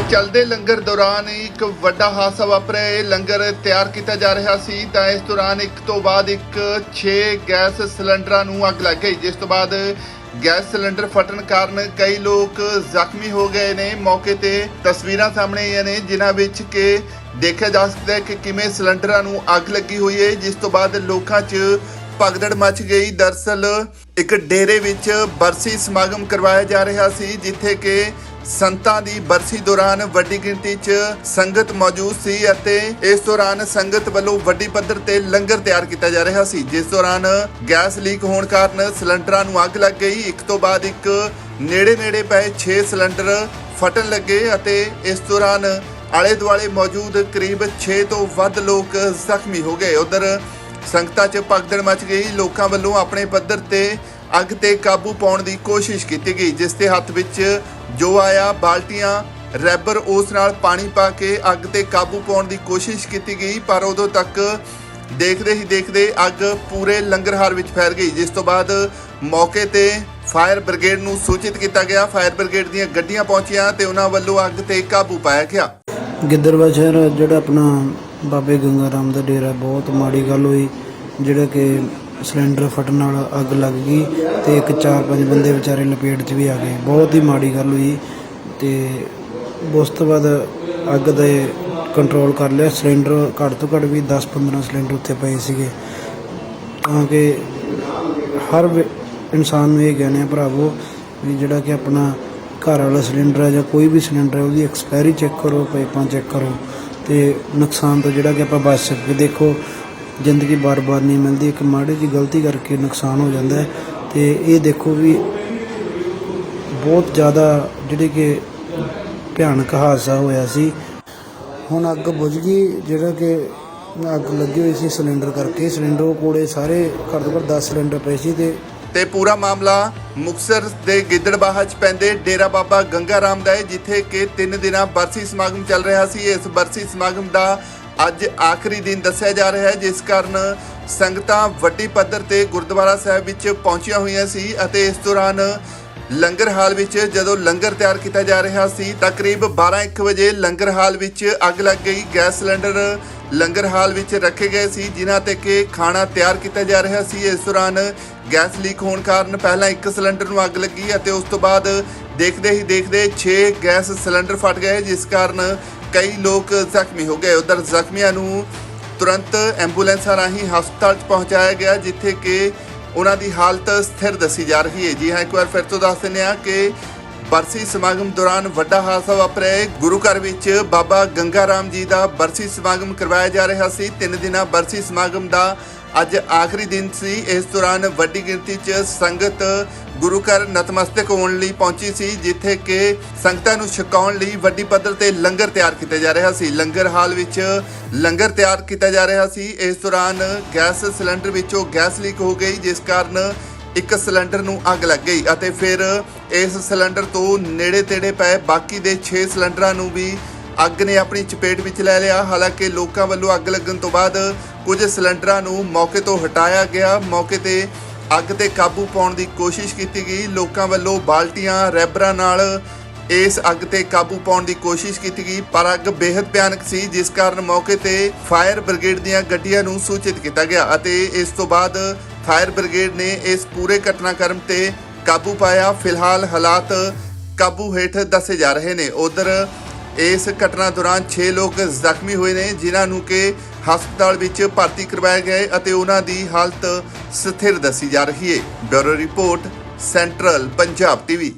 ਚੱਲਦੇ ਲੰਗਰ ਦੌਰਾਨ ਇੱਕ ਵੱਡਾ ਹਾਦਸਾ ਵਾਪਰਿਆ। ਇਹ ਲੰਗਰ ਤਿਆਰ ਕੀਤਾ ਜਾ ਰਿਹਾ ਸੀ। ਤਾਂ ਇਸ ਦੌਰਾਨ ਇੱਕ ਤੋਂ ਬਾਅਦ ਇੱਕ 6 ਗੈਸ ਸਿਲੰਡਰਾਂ ਨੂੰ ਅੱਗ ਲੱਗ ਗਈ, ਜਿਸ ਤੋਂ ਬਾਅਦ ਗੈਸ ਸਿਲੰਡਰ ਫਟਣ ਕਾਰਨ ਕਈ ਲੋਕ ਜ਼ਖਮੀ ਹੋ ਗਏ ਨੇ। ਮੌਕੇ ਤੇ ਤਸਵੀਰਾਂ ਸਾਹਮਣੇ ਆਈਆਂ ਨੇ, ਜਿਨ੍ਹਾਂ ਵਿੱਚ ਕਿ ਦੇਖਿਆ ਜਾ ਸਕਦਾ ਹੈ ਕਿ ਕਿਵੇਂ ਸਿਲੰਡਰਾਂ ਨੂੰ ਅੱਗ ਲੱਗੀ ਹੋਈ ਹੈ, ਜਿਸ ਤੋਂ ਬਾਅਦ ਲੋਕਾਂ 'ਚ ਭਗਦੜ ਮਚ ਗਈ। ਦਰਸਲ ਇੱਕ ਡੇਰੇ ਵਿੱਚ ਬਰਸੀ ਸਮਾਗਮ ਕਰਵਾਇਆ ਜਾ ਰਿਹਾ ਸੀ, ਜਿੱਥੇ ਕਿ ਸੰਤਾਂ ਦੀ ਬਰਸੀ ਦੌਰਾਨ ਵੱਡੀ ਗਿਣਤੀ 'ਚ ਸੰਗਤ ਮੌਜੂਦ ਸੀ ਅਤੇ ਇਸ ਦੌਰਾਨ ਸੰਗਤ ਵੱਲੋਂ ਵੱਡੀ ਪੱਧਰ ਤੇ ਲੰਗਰ ਤਿਆਰ ਕੀਤਾ ਜਾ ਰਿਹਾ ਸੀ, ਜਿਸ ਦੌਰਾਨ ਗੈਸ ਲੀਕ ਹੋਣ ਕਾਰਨ ਸਿਲੰਡਰਾਂ ਨੂੰ ਅੱਗ ਲੱਗ ਗਈ। ਇੱਕ ਤੋਂ ਬਾਅਦ ਇੱਕ ਨੇੜੇ-ਨੇੜੇ ਪਏ 6 ਸਿਲੰਡਰ ਫਟਣ ਲੱਗੇ ਅਤੇ ਇਸ ਦੌਰਾਨ ਆਲੇ ਦੁਆਲੇ ਮੌਜੂਦ ਕਰੀਬ 6 ਤੋਂ ਵੱਧ ਲੋਕ ਜ਼ਖਮੀ ਹੋ ਗਏ। ਉਧਰ ਸੰਗਤਾਂ 'ਚ ਭਗਦੜ ਮਚ ਗਈ। ਲੋਕਾਂ ਵੱਲੋਂ ਆਪਣੇ ਪੱਧਰ ਤੇ ਅੱਗ ਤੇ ਕਾਬੂ ਪਾਉਣ ਦੀ ਕੋਸ਼ਿਸ਼ ਕੀਤੀ ਗਈ, ਜਿਸ ਦੇ ਹੱਥ ਵਿੱਚ ਜੋ ਆਇਆ, ਬਾਲਟੀਆਂ, ਰੈਬਰ, ਉਸ ਨਾਲ ਪਾਣੀ ਪਾ ਕੇ ਅੱਗ ਤੇ ਕਾਬੂ ਪਾਉਣ ਦੀ ਕੋਸ਼ਿਸ਼ ਕੀਤੀ ਗਈ, ਪਰ ਉਦੋਂ ਤੱਕ ਦੇਖਦੇ ਹੀ ਦੇਖਦੇ ਅੱਗ ਪੂਰੇ ਲੰਗਰਹਾਰ ਵਿੱਚ ਫੈਲ ਗਈ, ਜਿਸ ਤੋਂ ਬਾਅਦ ਮੌਕੇ ਤੇ ਫਾਇਰ ਬ੍ਰਿਗੇਡ ਨੂੰ ਸੂਚਿਤ ਕੀਤਾ ਗਿਆ। ਫਾਇਰ ਬ੍ਰਿਗੇਡ ਦੀਆਂ ਗੱਡੀਆਂ ਪਹੁੰਚੀਆਂ ਤੇ ਉਹਨਾਂ ਵੱਲੋਂ ਅੱਗ ਤੇ ਕਾਬੂ ਪਾਇਆ ਗਿਆ। ਗਿੱਦੜਵਾ ਸ਼ਹਿਰ, ਜਿਹੜਾ ਆਪਣਾ ਬਾਬੇ ਗੰਗਾ ਰਾਮ ਦਾ ਡੇਰਾ, ਬਹੁਤ ਮਾੜੀ ਗੱਲ ਹੋਈ, ਜਿਹੜਾ ਕਿ ਸਿਲੰਡਰ ਫਟਣ ਨਾਲ ਅੱਗ ਲੱਗ ਗਈ ਤੇ ਇੱਕ ਚਾਰ ਪੰਜ ਬੰਦੇ ਵਿਚਾਰੇ ਲਪੇਟ 'ਚ ਵੀ ਆ ਗਏ। ਬਹੁਤ ਹੀ ਮਾੜੀ ਗੱਲ ਹੋਈ ਤੇ ਉਸ ਤੋਂ ਬਾਅਦ ਅੱਗ ਦੇ ਕੰਟਰੋਲ ਕਰ ਲਿਆ। ਸਿਲੰਡਰ ਘੱਟ ਤੋਂ ਘੱਟ ਵੀ 10-15 ਸਿਲੰਡਰ ਉੱਥੇ ਪਏ ਸੀਗੇ। ਤਾਂ ਕਿ ਹਰ ਇਨਸਾਨ ਨੂੰ ਇਹ ਕਹਿੰਦੇ ਆ ਭਰਾਵੋ ਵੀ ਜਿਹੜਾ ਕਿ ਆਪਣਾ ਘਰ ਵਾਲਾ ਸਿਲੰਡਰ ਹੈ ਜਾਂ ਕੋਈ ਵੀ ਸਿਲੰਡਰ ਹੈ ਉਹਦੀ ਐਕਸਪਾਇਰੀ ਚੈੱਕ ਕਰੋ ਪਾਈਪਾਂ ਚੈੱਕ ਕਰੋ ਤੇ ਨੁਕਸਾਨ ਤੋਂ ਜਿਹੜਾ ਕਿ ਆਪਾਂ ਬਚ ਸਕੀਏ ਦੇਖੋ ਜ਼ਿੰਦਗੀ ਬਾਰ-ਬਾਰ ਨਹੀਂ ਮਿਲਦੀ। ਇੱਕ ਮਾੜੀ ਜੀ ਗਲਤੀ ਕਰਕੇ ਨੁਕਸਾਨ ਹੋ ਜਾਂਦਾ ਹੈ। ਤੇ ਇਹ ਦੇਖੋ ਵੀ ਬਹੁਤ ਜ਼ਿਆਦਾ ਜਿਹੜੇ ਕਿ ਭਿਆਨਕ ਹਾਦਸਾ ਹੋਇਆ ਸੀ। ਹੁਣ ਅੱਗ ਬੁਝ ਗਈ, ਜਿਹੜਾ ਕਿ ਅੱਗ ਲੱਗੀ ਹੋਈ ਸੀ ਸਿਲੰਡਰ ਕਰਕੇ। ਸਿਲੰਡਰ ਕੋਲੇ ਸਾਰੇ ਘੱਟ ਤੋਂ ਘੱਟ 10 ਸਿਲੰਡਰ ਪਏ ਸੀ ਤੇ ਤੇ ਪੂਰਾ ਮਾਮਲਾ ਮੁਕਸਰ ਦੇ ਗਿੱਦੜਬਾਹਾ ਚ ਪੈਂਦੇ ਡੇਰਾ ਬਾਬਾ ਗੰਗਾ ਰਾਮ ਦਾ ਹੈ, ਜਿੱਥੇ ਕਿ 3 ਦਿਨਾਂ ਬਰਸੀ ਸਮਾਗਮ ਚੱਲ ਰਿਹਾ ਸੀ। ਇਸ ਬਰਸੀ ਸਮਾਗਮ ਦਾ ਅੱਜ ਆਖਰੀ ਦਿਨ ਦੱਸਿਆ ਜਾ ਰਿਹਾ ਹੈ, ਜਿਸ ਕਾਰਨ ਸੰਗਤਾਂ ਵੱਡੀ ਪੱਧਰ ਤੇ ਗੁਰਦੁਆਰਾ ਸਾਹਿਬ ਵਿੱਚ ਪਹੁੰਚੀਆਂ ਹੋਈਆਂ ਸੀ ਅਤੇ ਇਸ ਦੌਰਾਨ ਲੰਗਰ ਹਾਲ ਵਿੱਚ ਜਦੋਂ ਲੰਗਰ ਤਿਆਰ ਕੀਤਾ ਜਾ ਰਿਹਾ ਸੀ ਤਕਰੀਬ ਕਰੀਬ 12:00 ਵਜੇ ਲੰਗਰ ਹਾਲ ਵਿੱਚ ਅੱਗ ਲੱਗ ਗਈ। ਗੈਸ ਸਿਲੰਡਰ ਲੰਗਰ ਹਾਲ ਵਿੱਚ ਰੱਖੇ ਗਏ ਸੀ, ਜਿਨ੍ਹਾਂ ਤੇ ਕਿ ਖਾਣਾ ਤਿਆਰ ਕੀਤਾ ਜਾ ਰਿਹਾ ਸੀ। ਇਸ ਦੌਰਾਨ ਗੈਸ ਲੀਕ ਹੋਣ ਕਾਰਨ ਪਹਿਲਾਂ ਇੱਕ ਸਿਲੰਡਰ ਨੂੰ ਅੱਗ ਲੱਗੀ ਅਤੇ ਉਸ ਤੋਂ ਬਾਅਦ ਦੇਖਦੇ ਹੀ ਦੇਖਦੇ 6 ਗੈਸ ਸਿਲੰਡਰ ਫਟ ਗਏ, ਜਿਸ ਕਾਰਨ ਕਈ ਲੋਕ ਜ਼ਖਮੀ ਹੋ ਗਏ। ਉਧਰ ਜ਼ਖਮੀਆਂ ਨੂੰ ਤੁਰੰਤ ਐਂਬੂਲੈਂਸਾਂ ਰਾਹੀਂ ਹਸਪਤਾਲ 'ਚ ਪਹੁੰਚਾਇਆ ਗਿਆ, ਜਿੱਥੇ ਕਿ ਉਹਨਾਂ ਦੀ ਹਾਲਤ ਸਥਿਰ ਦੱਸੀ ਜਾ ਰਹੀ ਹੈ। ਜੀ ਹਾਂ, ਇੱਕ ਵਾਰ ਫਿਰ ਤੋਂ ਦੱਸ ਦਿੰਦੇ ਹਾਂ ਕਿ ਬਰਸੀ ਸਮਾਗਮ ਦੌਰਾਨ ਵੱਡਾ ਹਾਦਸਾ ਵਾਪਰਿਆ ਹੈ। ਗੁਰੂ ਘਰ ਵਿੱਚ ਬਾਬਾ ਗੰਗਾ ਰਾਮ ਜੀ ਦਾ ਬਰਸੀ ਸਮਾਗਮ ਕਰਵਾਇਆ ਜਾ ਰਿਹਾ ਸੀ। ਤਿੰਨ ਦਿਨਾਂ ਬਰਸੀ ਸਮਾਗਮ ਦਾ ਅੱਜ ਆਖਰੀ ਦਿਨ ਸੀ। ਇਸ ਦੌਰਾਨ ਵੱਡੀ ਗਿਣਤੀ 'ਚ ਸੰਗਤ ਗੁਰੂ ਘਰ ਨਤਮਸਤਕ ਹੋਣ ਲਈ ਪਹੁੰਚੀ ਸੀ, ਜਿੱਥੇ ਕਿ ਸੰਗਤਾਂ ਨੂੰ ਛਕਾਉਣ ਲਈ ਵੱਡੀ ਪੱਧਰ ਤੇ ਲੰਗਰ ਤਿਆਰ ਕੀਤਾ ਜਾ ਰਿਹਾ ਸੀ। ਲੰਗਰ ਹਾਲ ਵਿੱਚ ਲੰਗਰ ਤਿਆਰ ਕੀਤਾ ਜਾ ਰਿਹਾ ਸੀ। ਇਸ ਦੌਰਾਨ ਗੈਸ ਸਿਲੰਡਰ ਵਿੱਚੋਂ ਗੈਸ ਲੀਕ ਹੋ ਗਈ, ਜਿਸ ਕਾਰਨ ਇੱਕ ਸਿਲੰਡਰ ਨੂੰ ਅੱਗ ਲੱਗ ਗਈ ਅਤੇ ਫਿਰ ਇਸ ਸਿਲੰਡਰ ਤੋਂ ਨੇੜੇ ਤੇੜੇ ਪਏ ਬਾਕੀ ਦੇ 6 ਸਿਲੰਡਰਾਂ ਨੂੰ ਵੀ ਅੱਗ ਨੇ ਆਪਣੀ ਚਪੇਟ ਵਿੱਚ ਲੈ ਲਿਆ। ਹਾਲਾਂਕਿ ਲੋਕਾਂ ਵੱਲੋਂ ਅੱਗ ਲੱਗਣ ਤੋਂ ਬਾਅਦ ਕੁਝ ਸਿਲੰਡਰਾਂ ਨੂੰ ਮੌਕੇ ਤੋਂ ਹਟਾਇਆ ਗਿਆ। ਮੌਕੇ ਤੇ ਅੱਗ ਤੇ ਕਾਬੂ ਪਾਉਣ ਦੀ ਕੋਸ਼ਿਸ਼ ਕੀਤੀ ਗਈ। ਲੋਕਾਂ ਵੱਲੋਂ ਬਾਲਟੀਆਂ, ਰੈਬਰਾਂ ਨਾਲ ਇਸ ਅੱਗ ਤੇ ਕਾਬੂ ਪਾਉਣ ਦੀ ਕੋਸ਼ਿਸ਼ ਕੀਤੀ ਗਈ। ਪਰ ਅੱਗ ਬੇहद ਭਿਆਨਕ ਸੀ, ਜਿਸ ਕਾਰਨ ਮੌਕੇ ਤੇ ਫਾਇਰ ਬ੍ਰਿਗੇਡ ਦੀਆਂ ਗੱਡੀਆਂ ਨੂੰ ਸੂਚਿਤ ਕੀਤਾ ਗਿਆ ਅਤੇ ਇਸ ਤੋਂ ਬਾਅਦ ਫਾਇਰ ਬ੍ਰਿਗੇਡ ਨੇ ਇਸ ਪੂਰੇ ਘਟਨਾਕ੍ਰਮ ਤੇ ਕਾਬੂ ਪਾਇਆ। ਫਿਲਹਾਲ ਹਾਲਾਤ ਕਾਬੂ ਹੇਠ ਦੱਸੇ ਜਾ ਰਹੇ ਨੇ। ਉਧਰ ਇਸ ਘਟਨਾ ਦੌਰਾਨ 6 ਲੋਕ ਜ਼ਖਮੀ ਹੋਏ ਨੇ, ਜਿਨ੍ਹਾਂ ਨੂੰ ਕਿ ਹਸਪਤਾਲ ਵਿੱਚ ਭਰਤੀ ਕਰਵਾਇਆ ਗਿਆ ਹੈ ਅਤੇ ਉਹਨਾਂ ਦੀ ਹਾਲਤ ਸਥਿਰ ਦੱਸੀ ਜਾ ਰਹੀ ਹੈ। Bureau report, central Punjab TV.